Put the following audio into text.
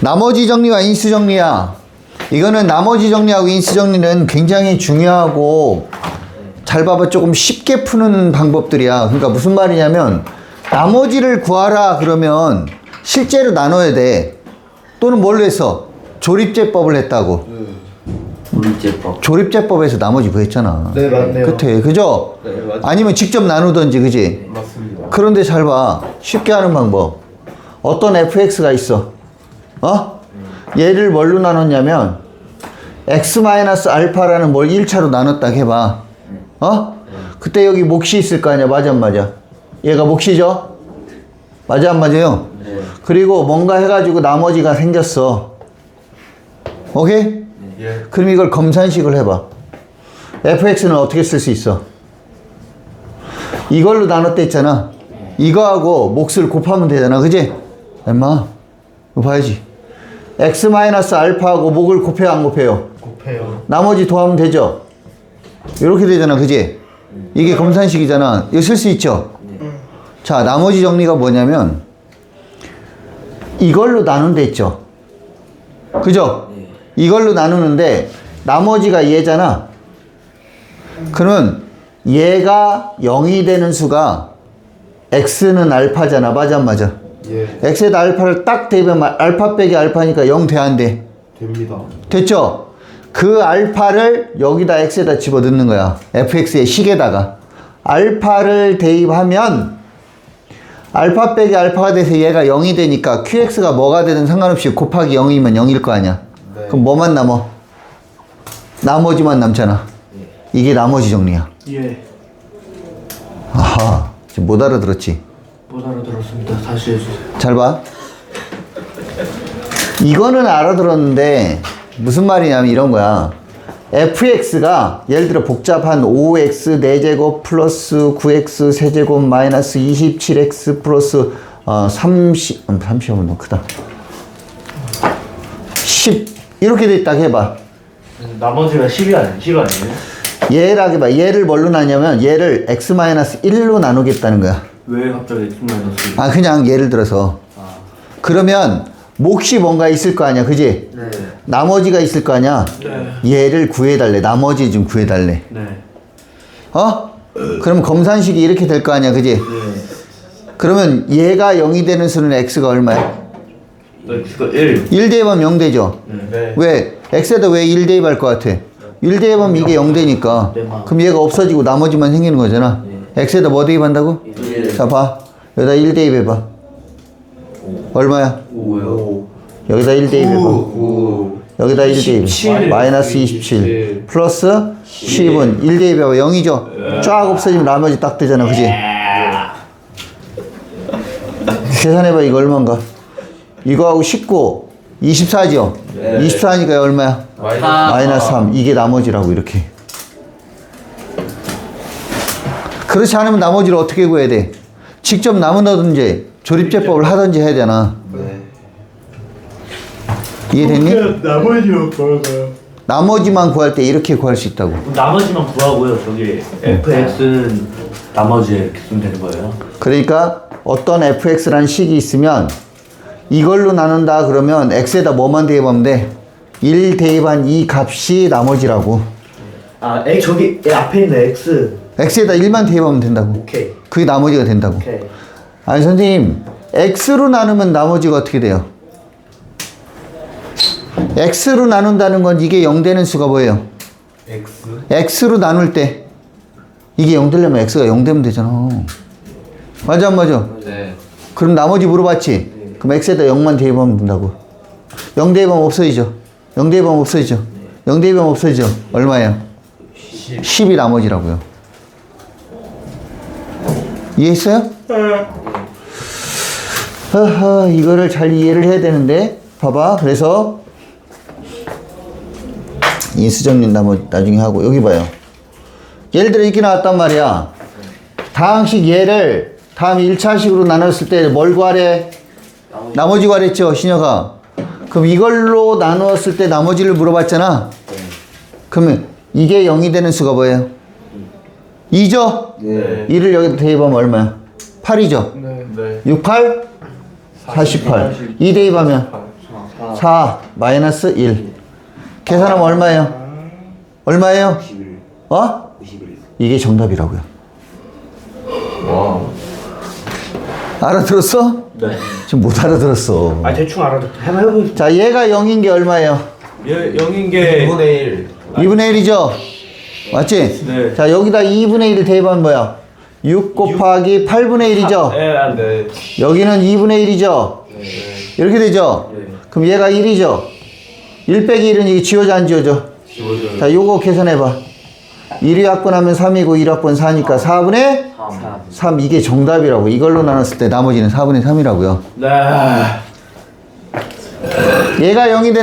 나머지 정리와 인수 정리야. 이거는 나머지 정리하고 인수 정리는 굉장히 중요하고 잘 봐봐 조금 쉽게 푸는 방법들이야. 그러니까 무슨 말이냐면 나머지를 구하라 그러면 실제로 나눠야 돼. 또는 뭘로 했어? 조립제법을 했다고. 물제법. 조립제법에서 나머지 구했잖아. 네, 맞네요. 그때 그죠? 네, 맞- 아니면 직접 나누던지 그지? 맞습니다. 그런데 잘 봐. 쉽게 하는 방법. 어떤 fx가 있어. 어? 얘를 뭘로 나눴냐면 x-알파라는 뭘 1차로 나눴다 해봐. 어? 그때 여기 몫이 있을 거 아니야. 맞아 안 맞아? 얘가 몫이죠? 맞아 안 맞아요? 네. 그리고 뭔가 해가지고 나머지가 생겼어. 오케이? 예. 그럼 이걸 검산식을 해봐. fx는 어떻게 쓸 수 있어? 이걸로 나눴다 했잖아. 이거하고 몫을 곱하면 되잖아. 그지? 이거 봐야지. X-알파하고 목을 곱해요, 안 곱해요? 곱해요. 나머지 더하면 되죠? 이렇게 되잖아. 그지? 이게 검산식이잖아. 이거 쓸 수 있죠? 자, 나머지 정리가 뭐냐면 이걸로 나눈다 했죠? 그죠? 네. 이걸로 나누는데 나머지가 얘잖아. 그러면 얘가 0이 되는 수가 x는 알파잖아. 맞아 안 맞아? 예. x에다 알파를 딱 대면 알파 빼기 알파니까 0 돼 안 돼? 됩니다. 됐죠? 그 알파를 여기다 x에다 집어 넣는 거야. fx의 식에다가. 알파를 대입하면 알파 빼기 알파가 돼서 얘가 0이 되니까 qx가 뭐가 되든 상관없이 곱하기 0이면 0일 거 아니야. 네. 그럼 뭐만 남어? 나머지만 남잖아. 이게 나머지 정리야. 예, 아하. 지금 못 알아들었지? 못 알아들었습니다. 다시 해주세요. 잘 봐. 이거는 알아들었는데 무슨 말이냐면 이런 거야. fx가 예를 들어 복잡한 5x 4제곱 플러스 9x 세제곱 마이너스 27x 플러스 어, 30, 음, 30하면 너무 크다. 10 이렇게 돼 있다 해봐. 나머지가 10이 아니에요? 10 아니에요? 얘를 해봐. 얘를 뭘로 나냐면 얘를 x-1로 나누겠다는 거야. 왜 갑자기 마이너스? 아 그냥 예를 들어서. 그러면 몫이 뭔가 있을 거 아니야 그지? 네. 나머지가 있을 거 아니야? 네. 얘를 구해달래. 나머지 좀 구해달래. 네. 어? 그럼 검산식이 이렇게 될 거 아니야 그지? 네. 그러면 얘가 0이 되는 수는 x가 얼마야? X가 1. 1 대입하면 0 되죠? 네. 왜? x에다 왜 1 대입할 것 같아? 1 대입하면 이게 0 되니까. 그럼 얘가 없어지고 나머지만 생기는 거잖아. x에다 뭐 대입한다고? 일. 자 봐 여기다 1 대입해봐 얼마야 5요. 여기다 1 대입해봐 오. 여기다 1 대입. 27. 마이너스 27. 플러스 10은 1 대입하고 0이죠. 쫙 없어지면 나머지 딱 되잖아. 그지? 계산해봐. 이거 얼마인가? 이거하고 19. 24죠? 네. 24니까 얼마야? 마이너스 3. 이게 나머지라고, 이렇게. 그렇지 않으면 나머지를 어떻게 구해야 돼? 직접 나누든지 조립제법을 하든지 해야 되나? 네. 이해됐니? 나머지로 걸어가요. 나머지만 구할 때 이렇게 구할 수 있다고. 나머지만 구하고요. 저기 fx는 나머지에 이렇게 쓰면 되는 거예요. 그러니까 어떤 fx라는 식이 있으면 이걸로 나눈다 그러면 x에다 뭐만 대입하면 돼? 1 대입한 이 값이 나머지라고. 아, 저기 앞에 있는 x. x에다 1만 대입하면 된다고. 오케이. 그게 나머지가 된다고. 오케이. 아니 선생님 x로 나누면 나머지가 어떻게 돼요? x로 나눈다는 건 이게 0 되는 수가 뭐예요? X. x로 나눌 때 이게 0 되려면 x가 0 되면 되잖아. 맞아 안 맞아? 네. 그럼 나머지 물어봤지? 그럼 x에다 0만 대입하면 된다고. 0 대입하면 없어지죠? 0 대입하면 없어지죠? 0 대입하면 없어지죠? 얼마예요? 10. 10이 나머지라고요. 이해했어요? 허허, 이거를 잘 이해를 해야 되는데, 봐봐. 그래서, 인수정리 나중에 하고, 여기 봐요. 예를 들어 이렇게 나왔단 말이야. 다항식 얘를 다음 1차식으로 나눴을 때 뭘 구하래? 나머지 구하랬죠, 신여가. 그럼 이걸로 나누었을 때 나머지를 물어봤잖아. 그러면 이게 0이 되는 수가 뭐예요? 2죠? 네. 2를 여기다 대입하면 얼마야? 8이죠? 네. 네. 6, 8? 48. 2 대입하면 4. 4 마이너스 1 계산하면 얼마예요? 얼마예요? 91 어? 91 이게 정답이라고요 와. 알아들었어? 네. 지금 못 알아들었어 아 대충 알아듣. 해봐 해봐. 자 얘가 0인 게 얼마예요? 예, 0인 게 2분의 1. 2분의 1이죠? 맞지? 네. 자 여기다 2분의 1을 대입하면 뭐야? 6 곱하기 8분의 1이죠? 예, 안 돼. 여기는 2분의 1이죠? 이렇게 되죠? 네. 그럼 얘가 1이죠? 1 빼기 1은 이게 지워져 안 지워져? 지워져요. 자 요거 계산해봐 1위 합분하면 3이고 1 합분 4니까 4분의 3 3 이게 정답이라고 이걸로 나눴을 때 나머지는 4분의 3이라고요 네. 얘가 0이 되는